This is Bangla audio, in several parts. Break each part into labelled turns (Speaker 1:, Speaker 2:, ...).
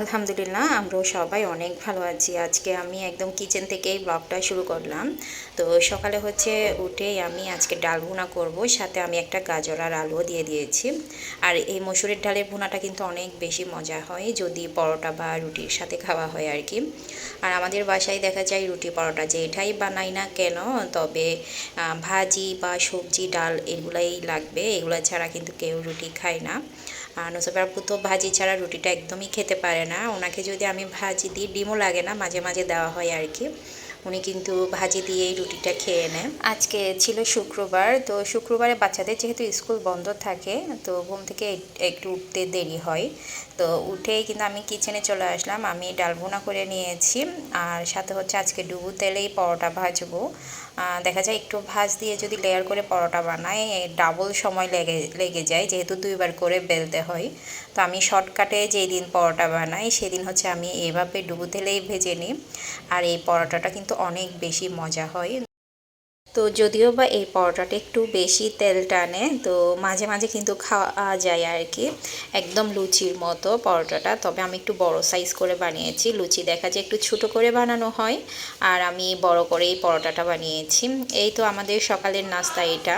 Speaker 1: আলহামদুলিল্লাহ, আমরাও সবাই অনেক ভালো আছি। আজকে আমি একদম কিচেন থেকেই ব্লগটা শুরু করলাম। তো সকালে হচ্ছে উঠে আমি আজকে ডাল ভুনা করব, সাথে আমি একটা গাজর আর আলুও দিয়ে দিয়েছি। আর এই মসুরের ডালের ভুনাটা কিন্তু অনেক বেশি মজা হয়, যদি পরোটা বা রুটির সাথে খাওয়া হয় আর কি। আর আমাদের বাসায় দেখা যায় রুটি পরোটা যেটাই বানাই না কেন, তবে ভাজি বা সবজি, ডাল এগুলাই লাগবে। এগুলো ছাড়া কিন্তু কেউ রুটি খায় না। আর আপু তো ভাজি ছাড়া রুটিটা একদমই খেতে পারে না। ওনাকে যদি আমি ভাজি দিই, ডিমও লাগে না, মাঝে মাঝে দেওয়া হয় আর কি। উনি কিন্তু ভাজি দিয়েই রুটিটা খেয়ে নেন। আজকে ছিল শুক্রবার, তো শুক্রবারে বাচ্চাদের যেহেতু স্কুল বন্ধ থাকে, তো ঘুম থেকে একটু উঠতে দেরি হয়। তো উঠেই কিন্তু আমি কিচেনে চলে আসলাম। আমি ডাল ভুনা করে নিয়েছি। আর সাথে হচ্ছে আজকে ডুবু তেলেই পরোটা ভাজবো। দেখা যায় একটু ভাজ দিয়ে যদি লেয়ার করে পরোটা বানাই ডাবল সময় লেগে লেগে যায়, যেহেতু দুইবার করে বেলতে হয়। তো আমি শর্টকাটে যেই দিন পরোটা বানাই, সেদিন হচ্ছে আমি এভাবে ডুবু তেলেই ভেজে নিই। আর এই পরোটাটা কিন্তু অনেক বেশি মজা হয়। তো যদিও বা এই পরোটাটা একটু বেশি তেল টানে, তো মাঝে মাঝে কিন্তু খাওয়া যায় আর কি একদম লুচির মতো পরোটাটা। তবে আমি একটু বড় সাইজ করে বানিয়েছি। লুচি দেখা যায় একটু ছোট করে বানানো হয়, আর আমি বড় করেই পরোটাটা বানিয়েছি। এই তো আমাদের সকালের নাস্তা এটা।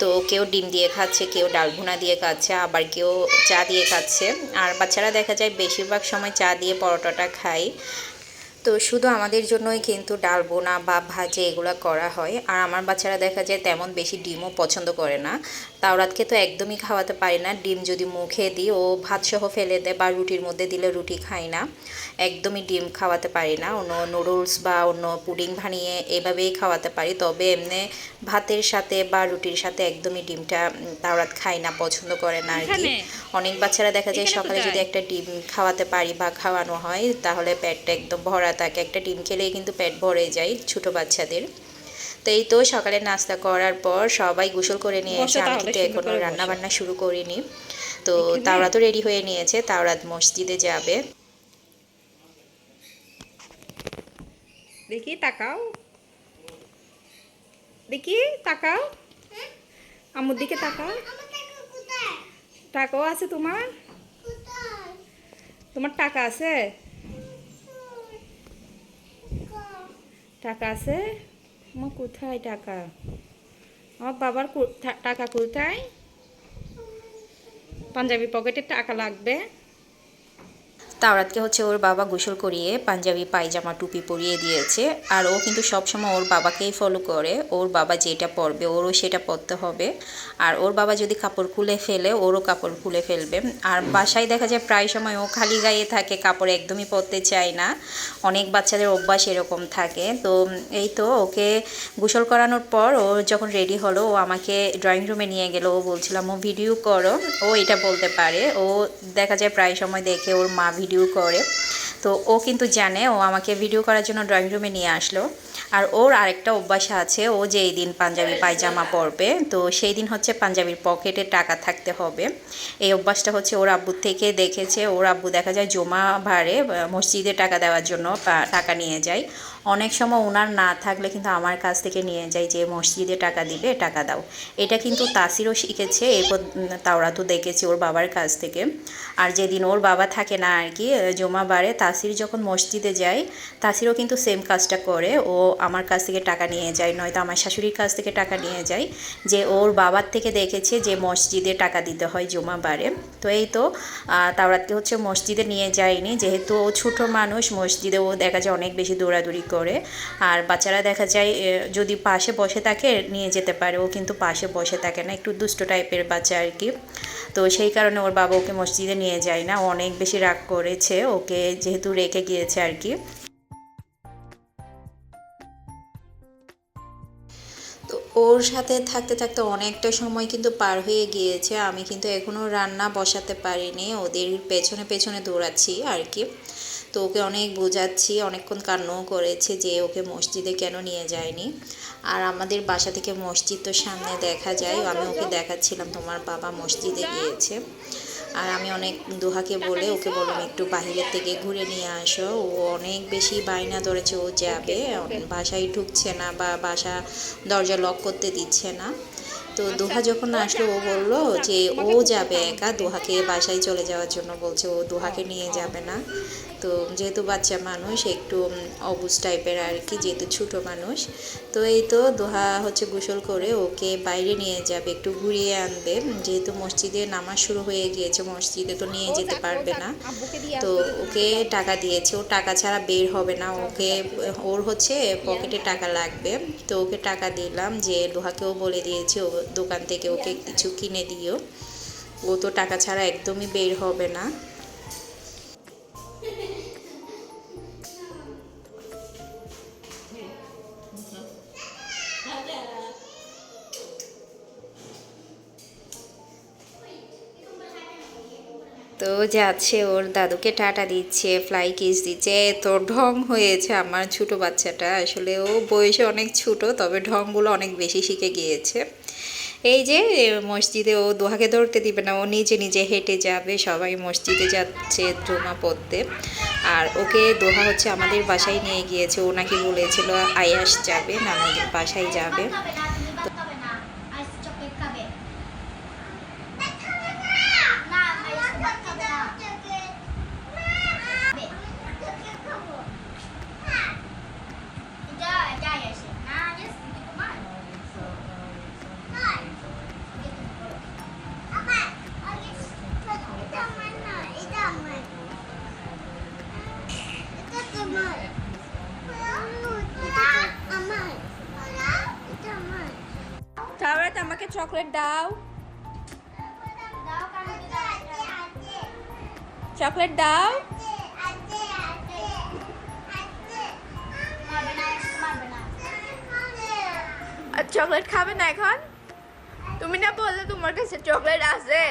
Speaker 1: তো কেউ ডিম দিয়ে খাচ্ছে, কেউ ডাল ভুনা দিয়ে খাচ্ছে, আবার কেউ চা দিয়ে খাচ্ছে। আর বাচ্চারা দেখা যায় বেশিরভাগ সময় চা দিয়ে পরোটাটা খায়। তো শুধু আমাদের জন্যই কিন্তু ডাল বোনা বা ভাজে এগুলো করা হয়। আর আমার বাচ্চারা দেখা যায় তেমন বেশি ডিমও পছন্দ করে না। তাওরাতকে তো একদমই খাওয়াতে পারি না। ডিম যদি মুখে দিই ও ভাত সহ ফেলে দেয় বা রুটির মধ্যে দিলে রুটি খায় না। একদমই ডিম খাওয়াতে পারি না। অন্য নুডলস বা অন্য পুডিং বানিয়ে এভাবেই খাওয়াতে পারি। তবে এমনি ভাতের সাথে বা রুটির সাথে একদমই ডিমটা তাওরাত খায় না পছন্দ করে না আর কি। অনেক বাচ্চারা দেখা যায় সকালে যদি একটা ডিম খাওয়াতে পারি বা খাওয়ানো হয় তাহলে পেটটা একদম ভরা থাকে একটা ডিম খেলেই কিন্তু পেট ভরে যায় ছোট বাচ্চাদের। তো এই তো সকালে নাস্তা করার পর সবাই গোসল করে নিয়েছে
Speaker 2: বসো
Speaker 1: আমি কিন্তু
Speaker 2: এখনও
Speaker 1: রান্না বান্না শুরু করিনি। তো? তাওরা তো রেডি হয়ে নিয়েছে তাওরাত মসজিদে যাবে।
Speaker 2: দেখি তাকাও। দেখি তাকাও। আমুর দিকে তাকাও। টাকাও আছে তোমার? তোমার টাকা আছে? টাকা আছে? আমার কোথায় টাকা? আমার বাবার টাকা কোথায়? পাঞ্জাবি পকেটে টাকা লাগবে।
Speaker 1: তাওরাতকে হচ্ছে ওর বাবা গোসল করিয়ে পাঞ্জাবি, পায়জামা, টুপি পরিয়ে দিয়েছে। আর ও কিন্তু সবসময় ওর বাবাকেই ফলো করে। ওর বাবা যেটা পরবে, ওরও সেটা পরতে হবে। আর ওর বাবা যদি কাপড় খুলে ফেলে, ওরও কাপড় খুলে ফেলবে। আর বাসায় দেখা যায় প্রায় সময় ও খালি গায়ে থাকে, কাপড় একদমই পরতে চায় না। অনেক বাচ্চাদের অভ্যাস এরকম থাকে। তো এই তো ওকে গোসল করানোর পর ও যখন রেডি হলো, ও আমাকে ড্রয়িং রুমে নিয়ে গেল। ও বলছিলাম ও ভিডিও করো। ও এটা বলতে পারে। ও দেখা যায় প্রায় সময় দেখে ওর মা ভিডিও করে। তো ও কিন্তু জানে ও আমাকে ভিডিও করার জন্য ড্রয়িং রুমে নিয়ে আসলো। আর ওর আরেকটা অভ্যাস আছে ও যেই দিন পাঞ্জাবি পায়জামা পরবে তো সেই দিন হচ্ছে পাঞ্জাবির পকেটে টাকা থাকতে হবে। এই অভ্যাসটা হচ্ছে ওর আব্বুর থেকে দেখেছে ওর আব্বু দেখা যায় জমা আহ, মসজিদে টাকা দেওয়ার জন্য টাকা নিয়ে যায়। অনেক সময় ওনার না থাকলে কিন্তু আমার কাছ থেকে নিয়ে যায় যে মসজিদে টাকা দিবে টাকা দাও। এটা কিন্তু তাসিরও শিখেছে এরপর উম, তাওরাতও দেখেছি ওর বাবার কাছ থেকে। আর যেদিন ওর বাবা থাকে না আর কি জমা বারে তাসির যখন মসজিদে যায় তাসিরও কিন্তু সেম কাজটা করে। ও আমার কাছ থেকে টাকা নিয়ে যায়, নয়তো আমার শাশুড়ির কাছ থেকে টাকা নিয়ে যায়, যে ওর বাবার থেকে দেখেছে যে মসজিদে টাকা দিতে হয় জমা বারে তো এই তো তাওরাতকে হচ্ছে মসজিদে নিয়ে যায়নি, যেহেতু ও ছোটো মানুষ, মসজিদে ও দেখা যায় অনেক বেশি দৌড়াদৌড়ি করে। আর বাচ্চারা দেখা যায় যদি পাশে বসে থাকে, নিয়ে যেতে পারে। ও কিন্তু পাশে বসে থাকে না, একটু দুষ্ট টাইপের বাচ্চা আর কি। তো সেই কারণে ওর বাবা ওকে মসজিদে নিয়ে যায় না অনেক বেশি রাগ করেছে, ওকে যেহেতু রেখে গিয়েছে আর কি। ওর সাথে থাকতে থাকতে অনেকটা সময় কিন্তু পার হয়ে গিয়েছে। আমি কিন্তু এখনও রান্না বসাতে পারিনি। ওদের পেছনে পেছনে দৌড়াচ্ছি আর কি। তো ওকে অনেক বোঝাচ্ছি, অনেকক্ষণ কান্নও করেছে যে ওকে মসজিদে কেন নিয়ে যায়নি। আর আমাদের বাসা থেকে মসজিদ তো সামনে দেখা যায়। আমি ওকে দেখাচ্ছিলাম, তোমার বাবা মসজিদে গিয়েছে। আর আমি অনেক দোহাকে বলে ওকে বললাম, একটু বাহিরের থেকে ঘুরে নিয়ে আসো। ও অনেক বেশি বায়না ধরেছে, ও যাবে, বাসায় ঢুকছে না বা বাসা দরজা লক করতে দিচ্ছে না। তো দোহা যখন আসলো, ও বলল যে ও যাবে একা দোহাকে বাসায় চলে যাওয়ার জন্য। বলছে, ও দোহাকে নিয়ে যাবে না। তো যেহেতু বাচ্চা মানুষ, একটু অবুজ টাইপের আর কি, যেহেতু ছোটো মানুষ, তো এই তো দোহা হচ্ছে গোসল করে ওকে বাইরে নিয়ে যাবে, একটু ঘুরিয়ে আনবে। যেহেতু মসজিদে নামাজ শুরু হয়ে গিয়েছে, মসজিদে তো নিয়ে যেতে পারবে না। তো ওকে টাকা দিয়েছে। ও টাকা ছাড়া বের হবে না। ওকে, ওর হচ্ছে পকেটে টাকা লাগবে। তো ওকে টাকা দিলাম যে লোহাকেও বলে দিয়েছে, ও দোকান থেকে ওকে কিছু কিনে দিও। ও তো টাকা ছাড়া একদমই বের হবে না। তো যাচ্ছে ওর দাদুকে টাটা দিচ্ছে ফ্লাই কিস দিচ্ছে। তো ঢং হয়েছে আমার ছোট বাচ্চাটা। আসলে ও বয়সে অনেক ছোট, তবে ঢংগুলো অনেক বেশি শিখে গিয়েছে। এই যে, মসজিদে ও দোহাকে ধরতে দিবে না, ও নিজে নিজে হেঁটে যাবে, সবাই মসজিদে যাচ্ছে জমা পড়তে। আর ওকে দোহা হচ্ছে আমাদের বাসায় নিয়ে গিয়েছে, ও নাকি বলেছিল আয়াস যাবে, না আমাদের বাসায় যাবে।
Speaker 3: চকলেট
Speaker 2: দাও চকলেট দাও আর চকলেট খাবে না এখন? তুমি না বললে তোমার কাছে চকলেট আছে।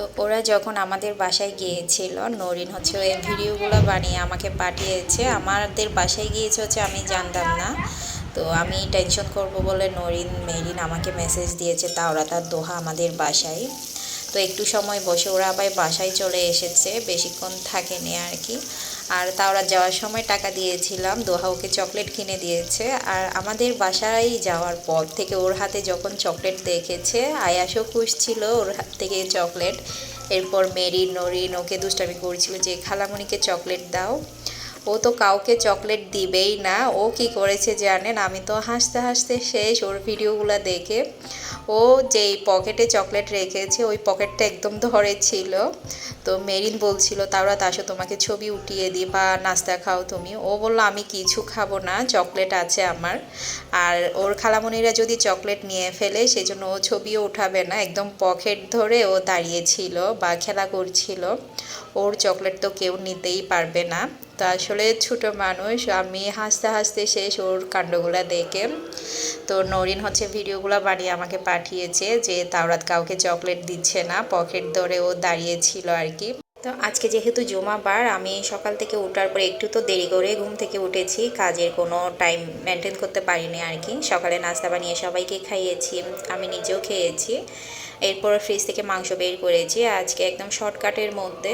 Speaker 1: তো ওরা যখন আমাদের বাসায় গিয়েছিল, নরিন হচ্ছে ওই ভিডিওগুলো বানিয়ে আমাকে পাঠিয়েছে। আমাদের বাসায় গিয়েছে হচ্ছে আমি জানতাম না। তো আমি টেনশন করব বলে নরিন, মেরিন আমাকে মেসেজ দিয়েছে তাওরা তার দোহা আমাদের বাসায়। তো একটু সময় বসে ওরা আবার বাসায় চলে এসেছে, বেশিক্ষণ থাকেনি আর কি। আর তাওরা যাওয়ার সময় টাকা দিয়েছিলাম। দোহা ওকে চকলেট কিনে দিয়েছে। আর আমাদের বাসায় যাওয়ার পর থেকে ওর হাতে যখন চকলেট দেখেছে, আয়াসও খুশ ছিল ওর হাত থেকে চকলেট। এরপর মেরি নরিন ওকে দুষ্টামি করছিল যে, খালামণিকে চকলেট দাও। ও তো কাউকে চকলেট দিবেই না। ও কি করেছে জানেন? আমি তো হাসতে হাসতে শেষ ওর ভিডিওগুলো দেখে। ও যেই পকেটে চকলেট রেখেছে, ওই পকেটটা একদম ধরে ছিল। তো মেরিন বলছিল তাওরা আসো, তোমাকে ছবি উঠিয়ে দিই বা নাস্তা খাও তুমি। ও বলল, আমি কিছু খাব না, চকলেট আছে আমার। আর ওর খালামণিরা যদি চকলেট নিয়ে ফেলে, সেজন্য ও ছবিও উঠাবে না। একদম পকেট ধরে ও দাঁড়িয়েছিল বা খেলা করছিল। ওর চকলেট তো কেউ নিতেই পারবে না। তো আসলে ছোট মানুষ, আমি হাসতে হাসতে শেষ ওর কাণ্ডগুলো দেখে। তো নরিন হচ্ছে ভিডিওগুলো বানিয়ে আমাকে পাঠিয়েছে যে তাওরাত কাউকে চকলেট দিচ্ছে না, পকেট ধরে ও দাঁড়িয়েছিল আর কি। তো আজকে যেহেতু জুমাবার, আমি সকাল থেকে ওঠার পরে একটু তো দেরি করে ঘুম থেকে উঠেছি, কাজের কোনো টাইম মেনটেন করতে পারিনি আর কি। সকালে নাস্তা বানিয়ে সবাইকে খাইয়েছি, আমি নিজেও খেয়েছি। এরপর ফ্রিজ থেকে মাংস বের করেছি। আজকে একদম শর্টকাটের মধ্যে।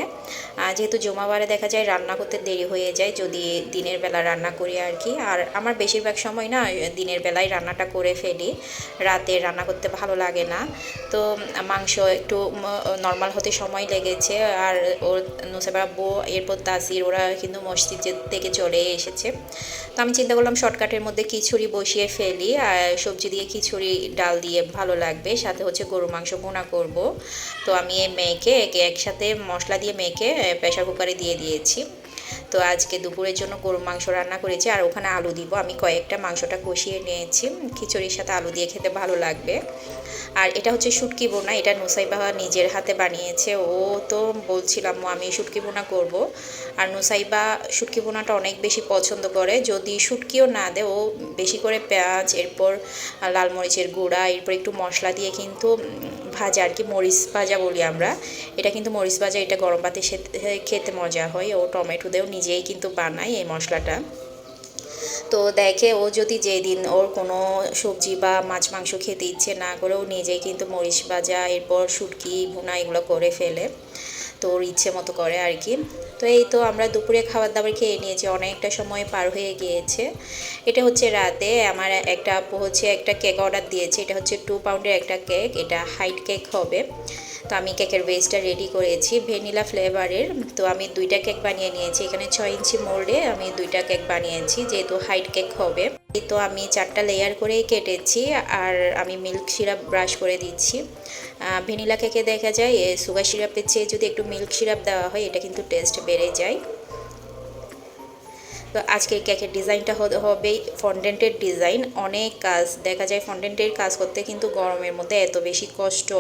Speaker 1: যেহেতু জমাবারে দেখা যায় রান্না করতে দেরি হয়ে যায়, যদি দিনের বেলা রান্না করি আর কি আর আমার বেশিরভাগ সময় না, দিনের বেলায় রান্নাটা করে ফেলি। রাতে রান্না করতে ভালো লাগে না। তো মাংস একটু নর্মাল হতে সময় লেগেছে। আর ওর নুসেবা আব্বু এরপর তাসির, ওরা কিন্তু মসজিদ থেকে চলে এসেছে। তো আমি চিন্তা করলাম শর্টকাটের মধ্যে খিচুড়ি বসিয়ে ফেলি। আর সবজি দিয়ে খিচুড়ি, ডাল দিয়ে ভালো লাগবে। সাথে হচ্ছে গরু মাংস ভুনা করব। তো আমি এই মেয়েকে একসাথে মশলা দিয়ে মেয়েকে প্রেশার কুকারে দিয়ে দিয়েছি। তো আজকে দুপুরের জন্য গরু মাংস রান্না করেছি আর ওখানে আলু দিব। আমি কয়েকটা মাংসটা কষিয়ে নিয়েছি। খিচুড়ির সাথে আলু দিয়ে খেতে ভালো লাগবে। আর এটা হচ্ছে শুটকি বোনা। এটা নুসাইবা নিজের হাতে বানিয়েছে। ও তো বলছিলাম আমি শুটকি বোনা করব। আর নুসাইবা শুটকি বোনাটা অনেক বেশি পছন্দ করে। যদি শুটকিও না দেয়, ও বেশি করে পেঁয়াজ, এরপর লাল মরিচের গুঁড়া, এরপর একটু মশলা দিয়ে কিন্তু ভাজা আর কি, মরিচ ভাজা বলি আমরা। এটা কিন্তু মরিচ ভাজা, এটা গরম সে- খেতে মজা হয়। ও টমেটো দিয়েও নিজেই কিন্তু বানায় এই মশলাটা। তো দেখে ও যদি যেদিন ওর কোনো সবজি বা মাছ, মাংস খেতে ইচ্ছে না করে, ও নিজেই কিন্তু মরিচ ভাজা, এরপর শুটকি, ভুনা এগুলো করে ফেলে। তো ওর ইচ্ছে মতো করে আর কি। তো এই তো আমরা দুপুরে খাবার দাবার খেয়ে নিয়েছি, অনেকটা সময় পার হয়ে গিয়েছে। এটা হচ্ছে রাতে আমার একটা হচ্ছে একটা কেক অর্ডার দিয়েছে, এটা হচ্ছে টু পাউন্ডের একটা কেক এটা হাইট কেক হবে। তো আমি কেকের বেসটা রেডি করেছি ভ্যানিলা ফ্লেভারের তো আমি দুইটা কেক বানিয়ে নিয়েছি। এখানে ছয় ইঞ্চি মোল্ডে আমি দুইটা কেক বানিয়েছি, যেহেতু হাইট কেক হবে। তো আমি চারটা লেয়ার করেই কেটেছি আর আমি মিল্ক সিরাপ ব্রাশ করে দিচ্ছি। ভ্যানিলা কেকে দেখা যায় সুগার সিরাপের চেয়ে যদি একটু মিল্ক সিরাপ দেওয়া হয়, এটা কিন্তু টেস্ট বেড়ে যায়। তো আজকে কেকের ডিজাইনটা হবে, ফন্ডেন্টের ডিজাইন, অনেক কাজ, দেখা যায় ফন্ডেন্টের কাজ করতে কিন্তু গরমের মধ্যে এত বেশি কষ্ট।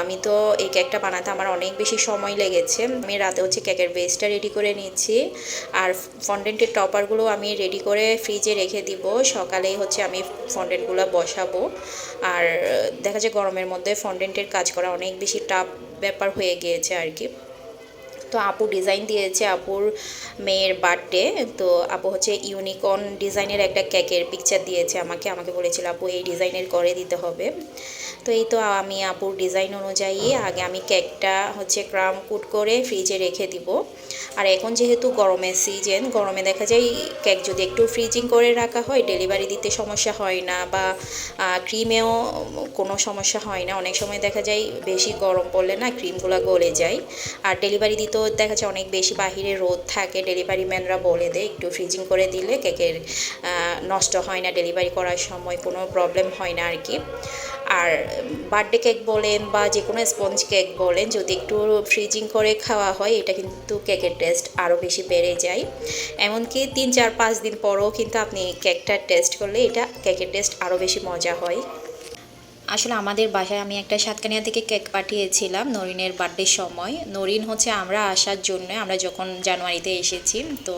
Speaker 1: আমি তো এই কেকটা বানাতে আমার অনেক বেশি সময় লেগেছে। আমি রাতে হচ্ছে কেকের বেসটা রেডি করে নিচ্ছি। আর ফন্ডেন্টের টপারগুলো আমি রেডি করে ফ্রিজে রেখে দিব। সকালেই হচ্ছে আমি ফন্ডেন্টগুলো বসাবো। আর, দেখা যায় গরমের মধ্যে ফন্ডেন্টের কাজ করা অনেক বেশি টাফ ব্যাপার হয়ে গিয়েছে আর কি। তো আপু ডিজাইন দিয়েছে আপুর মেয়ের বার্থডে তো আপু হচ্ছে ইউনিকর্ন ডিজাইনের একটা কেকের পিকচার দিয়েছে আমাকে আমাকে বলেছিল, আপু, এই ডিজাইনের করে দিতে হবে। তো এই তো আমি আপুর ডিজাইন অনুযায়ী আগে আমি কেকটা হচ্ছে ক্রাম কুট করে ফ্রিজে রেখে দিব। আর এখন যেহেতু গরমের সিজন গরমে দেখা যায় কেক যদি একটু ফ্রিজিং করে রাখা হয় ডেলিভারি দিতে সমস্যা হয় না বা ক্রিমেও কোনো সমস্যা হয় না। অনেক সময় দেখা যায় বেশি গরম পড়লে না ক্রিমগুলো গলে যায়। আর ডেলিভারি দিতেও দেখা যায় অনেক বেশি বাহিরে রোদ থাকে ডেলিভারি ম্যানরা বলে দেয়, একটু ফ্রিজিং করে দিলে কেকের নষ্ট হয় না ডেলিভারি করার সময় কোনো প্রবলেম হয় না আর কি। আর বার্থডে কেক বলেন বা যে কোনো স্পঞ্জ কেক বলেন, যদি একটু ফ্রিজিং করে খাওয়া হয়, এটা কিন্তু কেকের টেস্ট আরও বেশি বেড়ে যায়। এমনকি তিন, চার, পাঁচ দিন পরও কিন্তু আপনি কেকটা টেস্ট করলে এটা কেকের টেস্ট আরও বেশি মজা হয়। আসলে আমাদের বাসায় আমি একটা সাতকানিয়া থেকে কেক পাঠিয়েছিলাম নরিনের বার্থডের সময়। নরিন হচ্ছে আমরা আসার জন্য, আমরা যখন জানুয়ারিতে এসেছি, তো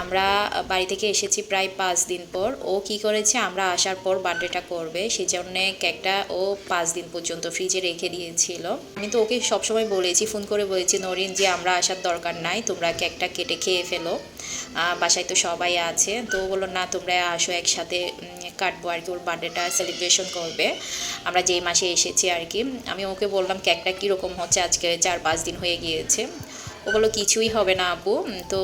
Speaker 1: আমরা বাড়ি থেকে এসেছি প্রায় পাঁচ দিন পর। ও কি করেছে, আমরা আসার পর বার্থডেটা করবে সেই জন্যে কেকটা ও পাঁচ দিন পর্যন্ত ফ্রিজে রেখে দিয়েছিল। আমি তো ওকে সবসময় বলেছি ফোন করে বলেছি, নরিন, যে আমরা আসার দরকার নাই, তোমরা কেকটা কেটে খেয়ে ফেলো। বাসায় তো সবাই আছে। তো বলল, না, তোমরা আসো, একসাথে কাটবো আর কি, ওর বার্থডেটা সেলিব্রেশন করবে। আমরা যেই মাসে এসেছি আর কি, আমি ওকে বললাম, কেকটা কীরকম হচ্ছে আজকে? চার, পাঁচ দিন হয়ে গিয়েছে। ও কিছুই হবে না আপু। তো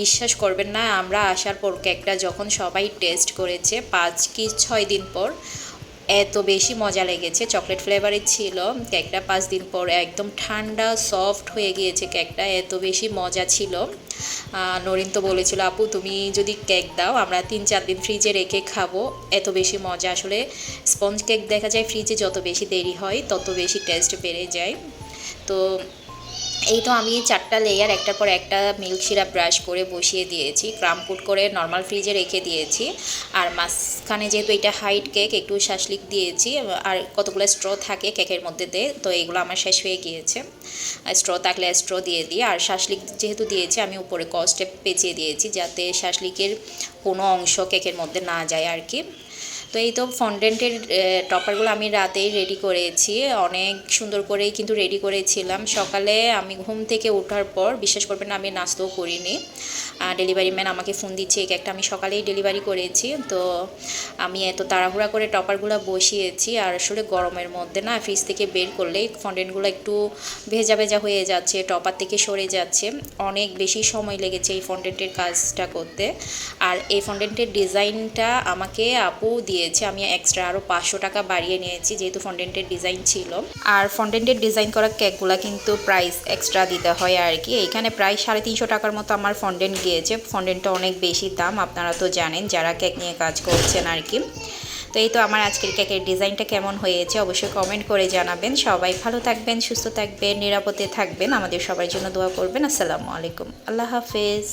Speaker 1: বিশ্বাস করবেন না, আমরা আসার পর কেকটা যখন সবাই টেস্ট করেছে, পাঁচ কি ছয় দিন পর, এত বেশি মজা লেগেছে। চকলেট ফ্লেভারের ছিল, কেকটা পাঁচ দিন পর একদম ঠান্ডা সফট হয়ে গিয়েছে কেকটা, এত বেশি মজা ছিল। নরিন তো বলেছিল, আপু, তুমি যদি কেক দাও, আমরা তিন চার দিন ফ্রিজে রেখে খাব। এত বেশি মজা। আসলে স্পঞ্জ কেক দেখা যায় ফ্রিজে যত বেশি দেরি হয়, তত বেশি টেস্ট বেড়ে যায়। তো এই তো আমি চারটা লেয়ার একটার পর একটা মিল্ক সিরাপ ব্রাশ করে বসিয়ে দিয়েছি ক্রাম কুট করে নর্মাল ফ্রিজে রেখে দিয়েছি। আর মাঝখানে যেহেতু এটা হাইট কেক একটু শাসলিক দিয়েছি, আর কতগুলো স্ট্র থাকে কেকের মধ্যে দিয়ে, তো এগুলো আমার শেষ হয়ে গিয়েছে। স্ট্র থাকলে স্ট্র দিয়ে দিই, আর শাসলিক যেহেতু দিয়েছি, আমি উপরে কস্টে পেঁচিয়ে দিয়েছি, যাতে শাসলিকের কোনো অংশ কেকের মধ্যে না যায় আর কি। তো এই তো ফন্ডেন্টের টপারগুলো আমি রাতেই রেডি করেছি। অনেক সুন্দর করেই কিন্তু রেডি করেছিলাম। সকালে আমি ঘুম থেকে ওঠার পর, বিশ্বাস করবেন আমি নাস্তাও করিনি। ডেলিভারি ম্যান আমাকে ফোন দিচ্ছে এই কেকটা আমি সকালেই ডেলিভারি করেছি। তো আমি এত তাড়াহুড়া করে টপারগুলো বসিয়েছি। আর আসলে গরমের মধ্যে না ফ্রিজ থেকে বের করলেই ফন্ডেন্টগুলো একটু ভেজা ভেজা হয়ে যাচ্ছে টপার থেকে সরে যাচ্ছে। অনেক বেশি সময় লেগেছে এই ফন্ডেন্টের কাজটা করতে। আর এই ফন্ডেন্টের ডিজাইনটা আমাকে আপু দিয়েছে, আমি এক্সট্রা আরও পাঁচশো টাকা বাড়িয়ে নিয়েছি, যেহেতু ফন্ডেন্টের ডিজাইন ছিল। আর ফন্ডেন্টের ডিজাইন করা কেকগুলো কিন্তু প্রাইস এক্সট্রা দিতে হয় আর কি। এখানে প্রায় সাড়ে তিনশো টাকার মতো আমার ফন্ডেন্ট গিয়েছে। ফন্ডেন্টটা অনেক বেশি দাম, আপনারা তো জানেন যারা কেক নিয়ে কাজ করছেন আর কি। তো এই তো আমার আজকের কেকের ডিজাইনটা কেমন হয়েছে, অবশ্যই কমেন্ট করে জানাবেন। সবাই ভালো থাকবেন, সুস্থ থাকবেন, নিরাপদে থাকবেন। আমাদের সবার জন্য দোয়া করবেন। আসসালামু আলাইকুম। আল্লাহ হাফেজ।